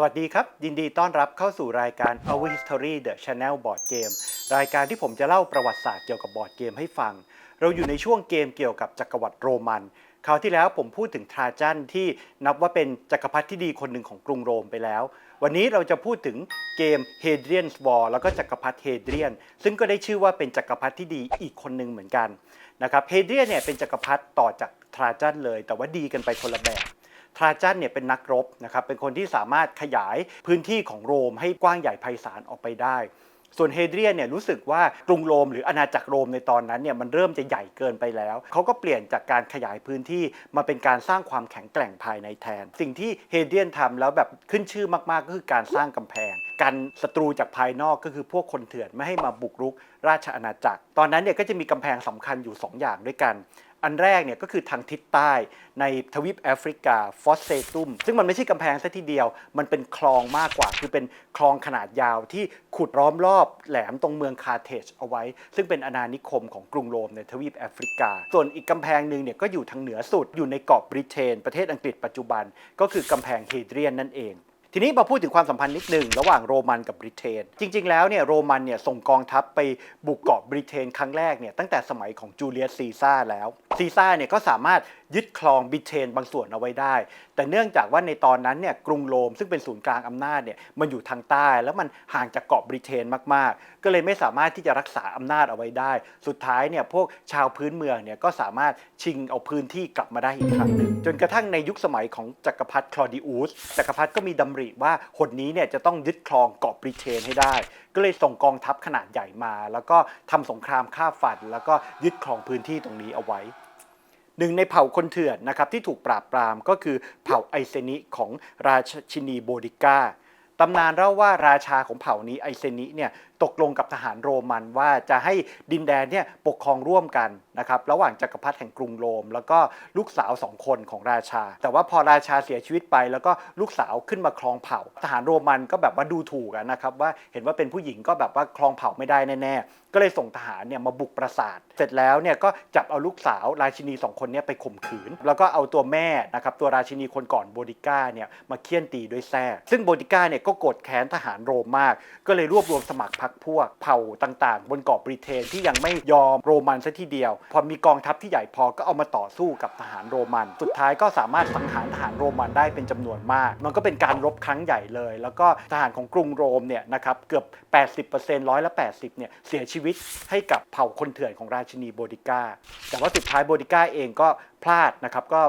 สวัสดีครับ ยินดีต้อนรับเข้าสู่รายการ Our History The Channel Board Game รายการที่ผมจะเล่าประวัติศาสตร์เกี่ยวกับบอร์ดเกมให้ฟัง เราอยู่ในช่วงเกมเกี่ยวกับจักรวรรดิโรมัน คราวที่แล้วผมพูดถึงทราจันที่นับว่าเป็นจักรพรรดิที่ดีคนหนึ่งของกรุงโรมไปแล้ว วันนี้เราจะพูดถึงเกม Hadrian's Wall แล้วก็จักรพรรดิเฮเดรียน ซึ่งก็ได้ชื่อว่าเป็นจักรพรรดิที่ดีอีกคนหนึ่งเหมือนกันนะครับเฮเดรียนเนี่ยเป็นจักรพรรดิต่อจากทราจันเลย แต่ว่าดีกันไปคนละแบบ ทราจันเนี่ยเป็นนักรบนะครับเป็นคนที่สามารถขยายพื้นที่ของโรมให้กว้างใหญ่ไพศาลออกไปได้ส่วนเฮเดรียนเนี่ยรู้สึกว่ากรุงโรมหรืออาณาจักรโรมในตอนนั้นเนี่ยมันเริ่มจะใหญ่เกินไปแล้ว เขาก็เปลี่ยนจากการขยายพื้นที่มาเป็นการสร้างความแข็งแกร่งภายในแทน สิ่งที่เฮเดรียนทำแล้วแบบขึ้นชื่อมากๆก็คือการสร้างกำแพง กันศัตรูจากภายนอกก็คือพวกคนเถื่อนไม่ให้มาบุกรุกราชอาณาจักร ตอนนั้นเนี่ยก็จะมีกำแพงสำคัญอยู่สองอย่างด้วยกัน อันแรกเนี่ยก็คือทางทิศใต้ในทวีปแอฟริกาฟอสเซตุมซึ่งมันไม่ใช่กำแพงซะทีเดียว มันเป็นคลองมากกว่า คือเป็นคลองขนาดยาวที่ขุดล้อมรอบแหลมตรงเมืองคาร์เทจเอาไว้ ซึ่งเป็นอาณานิคมของกรุงโรมในทวีปแอฟริกา ส่วนอีกกำแพงหนึ่งเนี่ยก็อยู่ทางเหนือสุดอยู่ในเกาะบริเตนประเทศอังกฤษปัจจุบัน ก็คือกำแพงเฮเดรียนนั่นเอง ทีนี้มาพูดถึงความสัมพันธ์นิดหนึ่งระหว่างโรมันกับบริเตน จริง ๆ แล้วเนี่ยโรมันเนี่ยส่งกองทัพไปบุกเกาะบริเตนครั้งแรกเนี่ยตั้งแต่สมัยของจูเลียสซีซ่าแล้วซีซ่าเนี่ยก็สามารถยึดครองบริเตนบางส่วนเอาไว้ได้ แต่เนื่องจากว่าในตอนนั้นเนี่ยกรุงโรมซึ่งเป็นศูนย์กลางอำนาจเนี่ยมันอยู่ทางใต้ แล้วมันห่างจากเกาะบริเตนมากๆ ก็เลยไม่สามารถที่จะรักษาอำนาจเอาไว้ได้ สุดท้ายเนี่ยพวกชาวพื้นเมืองเนี่ยก็สามารถชิงเอาพื้นที่กลับมาได้อีกครั้งหนึ่งจนกระทั่งในยุคสมัยของจักรพรรดิคลอดิอุสจักรพรรดิก็มีดำริว่าหนนี้เนี่ยจะต้องยึดครองเกาะบริเตนให้ได้ ก็เลยส่งกองทัพขนาดใหญ่มา แล้วก็ทำสงครามฆ่าฟัน แล้วก็ยึดครองพื้นที่ตรงนี้เอาไว้หนึ่งในเผ่าคนเถื่อนนะครับที่ถูกปราบปรามก็คือเผ่าไอเซนิของราชินีโบดิก้าตำนานเล่าว่าราชาของเผ่านี้ไอเซนิเนี่ยตกลงกับทหารโรมันว่าจะให้ดินแดนเนี่ยปกครองร่วมกัน นะครับระหว่างจักรพรรดิแห่งกรุงโรม แล้วก็ลูกสาวสองคนของราชา แต่ว่าพอราชาเสียชีวิตไป แล้วก็ลูกสาวขึ้นมาครองเผ่า ทหารโรมันก็แบบว่าดูถูกนะครับว่าเห็นว่าเป็นผู้หญิงก็แบบว่าครองเผ่าไม่ได้แน่ๆ ก็เลยส่งทหารเนี่ยมาบุกปราสาท เสร็จแล้วเนี่ยก็จับเอาลูกสาวราชินีสองคนเนี้ไปข่มขืน แล้วก็เอาตัวแม่นะครับตัวราชินีคนก่อนโบดิก้าเนี่ยมาเคี่ยนตีด้วยแส้ซึ่งโบดิก้าเนี่ยก็โกรธแค้นทหารโรมมาก ก็เลยรวบรวมสมัครพรรคพวกเผ่าต่างๆ บนเกาะบริเตนที่ยังไม่ยอมโรมันซะทีเดียวพอมีกองทัพที่ใหญ่พอก็เอามาต่อสู้กับทหารโรมัน สุดท้ายก็สามารถสังหารทหารโรมันได้เป็นจำนวนมาก มันก็เป็นการรบครั้งใหญ่เลย แล้วก็ทหารของกรุงโรมเนี่ยนะครับเกือบ 80%ร้อยละ 80เนี่ยเสียชีวิตให้กับเผ่าคนเถื่อนของราชินีโบดิก้า แต่ว่าสุดท้ายโบดิก้าเองก็พลาดนะครับก็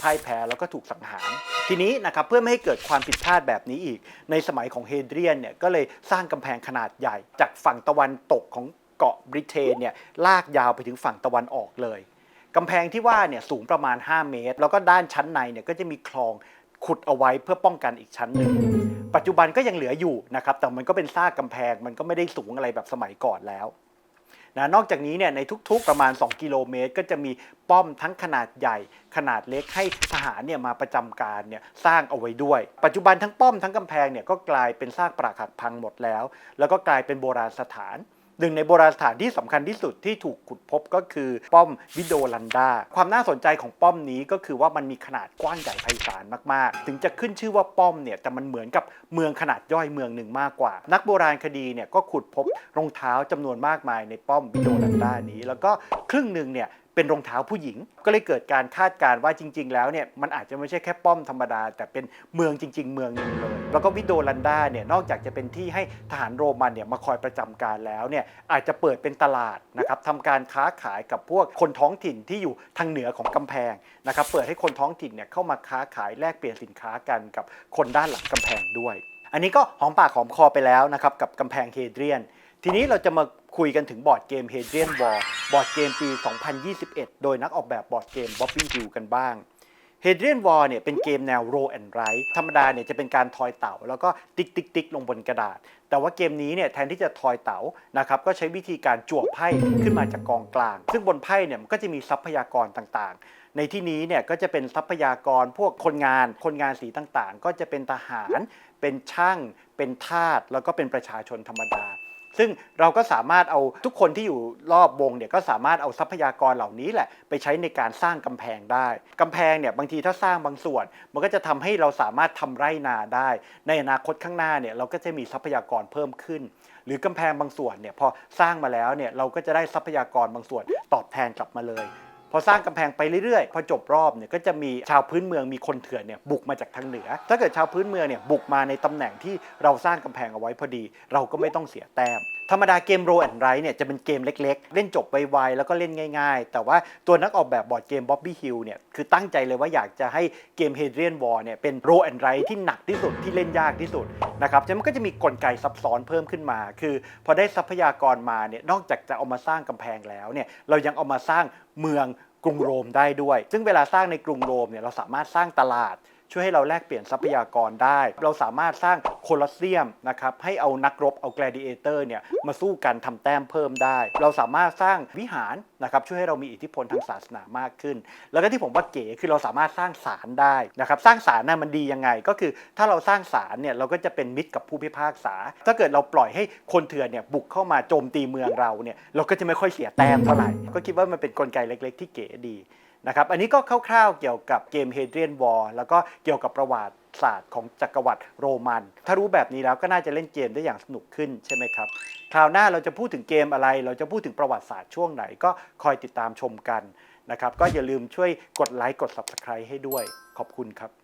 พ่ายแพ้แล้วก็ถูกสังหาร ทีนี้นะครับเพื่อไม่ให้เกิดความผิดพลาดแบบนี้อีก ในสมัยของเฮเดรียนเนี่ยก็เลยสร้างกำแพงขนาดใหญ่ จากฝั่งตะวันตกของ เกาะบริเตนเนี่ยลากยาวไปถึงฝั่งตะวันออกเลยกำแพงที่ว่าเนี่ยสูงประมาณ 5 เมตร แล้วก็ด้านชั้นในเนี่ยก็จะมีคลองขุดเอาไว้เพื่อป้องกันอีกชั้นหนึ่ง ปัจจุบันก็ยังเหลืออยู่นะครับ แต่มันก็เป็นซากกำแพง มันก็ไม่ได้สูงอะไรแบบสมัยก่อนแล้วนะนอกจากนี้เนี่ยในทุกๆประมาณ 2 กิโลเมตร ก็จะมีป้อมทั้งขนาดใหญ่ ขนาดเล็กให้ทหารเนี่ยมาประจำการเนี่ยสร้างเอาไว้ด้วย ปัจจุบันทั้งป้อมทั้งกำแพงเนี่ยก็กลายเป็นซากปรักหักพังหมดแล้ว แล้วก็กลายเป็นโบราณสถาน หนึ่งในโบราณสถานที่สำคัญที่สุดที่ถูกขุดพบก็คือป้อมวิโดลันดา ความน่าสนใจของป้อมนี้ก็คือว่ามันมีขนาดกว้างใหญ่ไพศาลมากๆ ถึงจะขึ้นชื่อว่าป้อมเนี่ยแต่มันเหมือนกับเมืองขนาดย่อยเมืองหนึ่งมากกว่า นักโบราณคดีเนี่ยก็ขุดพบรองเท้าจำนวนมากมายในป้อมวิโดลันดานี้ แล้วก็ครึ่งหนึ่งเนี่ย เป็นรองเท้าผู้หญิง ก็เลยเกิดการคาดการณ์ว่าจริง ๆ แล้วเนี่ยมันอาจจะไม่ใช่แค่ป้อมธรรมดา แต่เป็นเมืองจริง ๆ เมืองหนึ่งเลย แล้วก็วิโดลันดาเนี่ยนอกจากจะเป็นที่ให้ทหารโรมันเนี่ยมาคอยประจำการแล้วเนี่ยอาจจะเปิดเป็นตลาดนะครับทำการค้าขายกับพวกคนท้องถิ่นที่อยู่ทางเหนือของกำแพงนะครับเปิดให้คนท้องถิ่นเนี่ยเข้ามาค้าขายแลกเปลี่ยนสินค้ากันกับคนด้านหลังกำแพงด้วย อันนี้ก็หอมปากหอมคอไปแล้วนะครับกับกำแพงเฮเดรียน ทีนี้เราจะมาคุยกันถึงบอร์ดเกม Hadrian Wall บอร์ดเกมปี 2021 โดยนักออกแบบบอร์ดเกม Bobbing Hill กันบ้าง Hadrian Wall เนี่ยเป็นเกมแนว roll and write ธรรมดาเนี่ยจะเป็นการทอยเต่า แล้วก็ติ๊กติ๊กติ๊กลงบนกระดาษ แต่ว่าเกมนี้เนี่ยแทนที่จะทอยเต๋านะครับก็ใช้วิธีการจวบไพ่ขึ้นมาจากกองกลาง ซึ่งบนไพ่เนี่ยมันก็จะมีทรัพยากรต่างๆในที่นี้เนี่ยก็จะเป็นทรัพยากรพวกคนงาน คนงานสีต่างๆ ก็จะเป็นทหาร เป็นช่าง เป็นทาสแล้วก็เป็นประชาชนธรรมดา ซึ่งเราก็สามารถเอาทุกคนที่อยู่รอบวงเนี่ยก็สามารถเอาทรัพยากรเหล่านี้แหละไปใช้ในการสร้างกำแพงได้กำแพงเนี่ยบางทีถ้าสร้างบางส่วน มันก็จะทำให้เราสามารถทำไร่นาได้ ในอนาคตข้างหน้าเนี่ยเราก็จะมีทรัพยากรเพิ่มขึ้น หรือกำแพงบางส่วนเนี่ยพอสร้างมาแล้วเนี่ยเราก็จะได้ทรัพยากรบางส่วนตอบแทนกลับมาเลย พอสร้างกำแพงไปเรื่อยๆ พอจบรอบเนี่ยก็จะมีชาวพื้นเมืองมีคนเถื่อนเนี่ยบุกมาจากทางเหนือ ถ้าเกิดชาวพื้นเมืองเนี่ยบุกมาในตำแหน่งที่เราสร้างกำแพงเอาไว้พอดี เราก็ไม่ต้องเสียแต้ม ธรรมดาเกมโรแอนไรเนี่ยจะเป็นเกมเล็กๆ เล่นจบไวๆ แล้วก็เล่นง่ายๆ แต่ว่าตัวนักออกแบบบอร์ดเกม Bobby Hill เนี่ยคือตั้งใจเลยว่าอยากจะให้เกม Hadrian Wall เนี่ยเป็นโรแอนไรที่หนักที่สุดที่เล่นยากที่สุดนะครับฉะนั้นมันก็จะมีกลไกซับซ้อนเพิ่มขึ้นมา คือพอได้ทรัพยากรมาเนี่ยนอกจากจะเอามาสร้างกำแพงแล้วเนี่ยเรายังเอามาสร้างเมืองกรุงโรมได้ด้วย ซึ่งเวลาสร้างในกรุงโรมเนี่ยเราสามารถสร้างตลาด ช่วยให้เราแลกเปลี่ยนทรัพยากรได้ เราสามารถสร้างโคลอสเซียมนะครับให้เอานักรบเอา gladiator เนี่ยมาสู้กันทำแต้มเพิ่มได้ เราสามารถสร้างวิหารนะครับช่วยให้เรามีอิทธิพลทางศาสนามากขึ้น แล้วก็ที่ผมว่าเก๋คือเราสามารถสร้างศาลได้นะครับสร้างศาลน่ะมันดียังไง ก็คือถ้าเราสร้างศาลเนี่ยเราก็จะเป็นมิตรกับผู้พิพากษา ถ้าเกิดเราปล่อยให้คนเถื่อนเนี่ยบุกเข้ามาโจมตีเมืองเราเนี่ยเราก็จะไม่ค่อยเสียแต้มเท่าไหร่ก็คิดว่ามันเป็นกลไกเล็ก ๆ ที่เก๋ดี นะครับอันนี้ก็คร่าวๆเกี่ยวกับเกมเฮเดรียนวอร์แล้วก็เกี่ยวกับประวัติศาสตร์ของจักรวรรดิโรมัน ถ้ารู้แบบนี้แล้วก็น่าจะเล่นเกมได้อย่างสนุกขึ้นใช่ไหมครับ คราวหน้าเราจะพูดถึงเกมอะไร เราจะพูดถึงประวัติศาสตร์ช่วงไหนก็คอยติดตามชมกันนะครับ ก็อย่าลืมช่วยกดไลค์กด Subscribe ให้ด้วย ขอบคุณครับ